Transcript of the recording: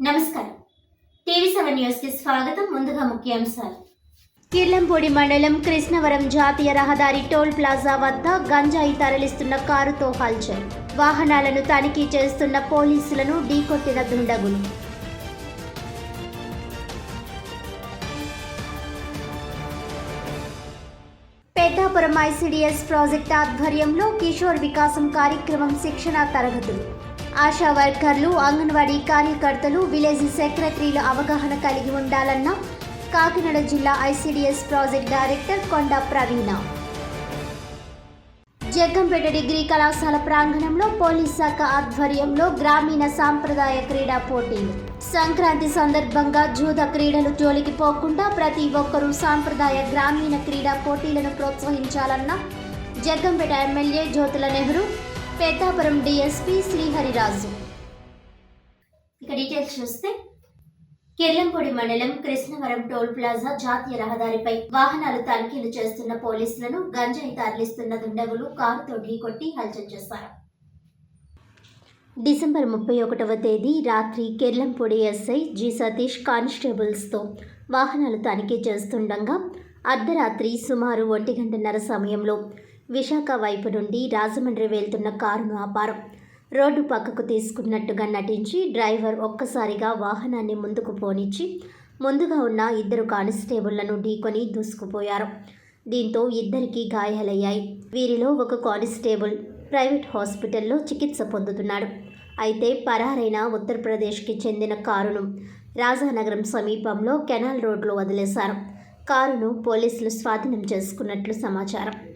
నమస్కారం. TV seven న్యూస్కి స్వాగతం ముందుగా ముఖ్యాంశాలు. కిర్లంపూడి మండలం కృష్ణవరం జాతీయ రహదారి టోల్ ప్లాజా వద్ద గంజాయి తరలిస్తున్న కారుతో హల్చల్. వాహనాలను తనిఖీ చేస్తున్న పోలీసులను ఢీకొట్టిన దుండగులు. పెద్దాపురం ఐసిడిఎస్ ప్రాజెక్ట్ ఆధ్వర్యంలో కిషోర్ వికాసం కార్యక్రమం శిక్షణ తరగతులు. ఆశా వర్కర్లు అంగన్వాడీ కార్యకర్తలు విలేజ్ సెక్రటరీలు అవగాహన కలిగి ఉండాలన్న కాకినాడ జిల్లా ఐసిడిఎస్ ప్రాజెక్ట్ డైరెక్టర్ కొండ ప్రవీణ. జగ్గంపేట డిగ్రీ కళాశాల ప్రాంగణంలో పోలీస్ శాఖ ఆధ్వర్యంలో గ్రామీణ సాంప్రదాయ క్రీడా పోటీలు సంక్రాంతి సందర్భంగా జూద క్రీడలు జోలికి పోకుండా ప్రతి ఒక్కరూ సాంప్రదాయ గ్రామీణ క్రీడా పోటీలను ప్రోత్సహించాలన్న జగ్గంపేట ఎమ్మెల్యే జ్యోతుల నెహ్రూ పేదాపురం డిఎస్పీ శ్రీహరిరాజు. ఇక డీటెయిల్స్ చూస్తే కిర్లంపూడి మండలం కృష్ణవరం టోల్ ప్లాజా జాతీయ రహదారిపై వాహనాలు తనిఖీలు చేస్తున్న పోలీసులను గంజాయి తరలిస్తున్న దుండగులు కారుతో ఢీకొట్టి హల్చల్ చేశారు. డిసెంబర్ ముప్పై ఒకటవ తేదీ రాత్రి కిర్లంపూడి ఎస్ఐ జి సతీష్ కానిస్టేబుల్స్తో వాహనాలు తనిఖీ చేస్తుండగా అర్ధరాత్రి సుమారు ఒంటి గంటన్నర సమయంలో విశాఖ వైపు నుండి రాజమండ్రి వెళ్తున్న కారును ఆపారు రోడ్డు పక్కకు తీసుకున్నట్టుగా నటించి డ్రైవర్ ఒక్కసారిగా వాహనాన్ని ముందుకు పోనిచ్చి ముందుగా ఉన్న ఇద్దరు కానిస్టేబుళ్ళను ఢీకొని దూసుకుపోయారు. దీంతో ఇద్దరికి గాయాలయ్యాయి. వీరిలో ఒక కానిస్టేబుల్ ప్రైవేట్ హాస్పిటల్లో చికిత్స పొందుతున్నాడు. అయితే పరారైన ఉత్తరప్రదేశ్కి చెందిన కారును రాజానగరం సమీపంలో కెనాల్ రోడ్లో వదిలేశారు. కారును పోలీసులు స్వాధీనం చేసుకున్నట్లు సమాచారం.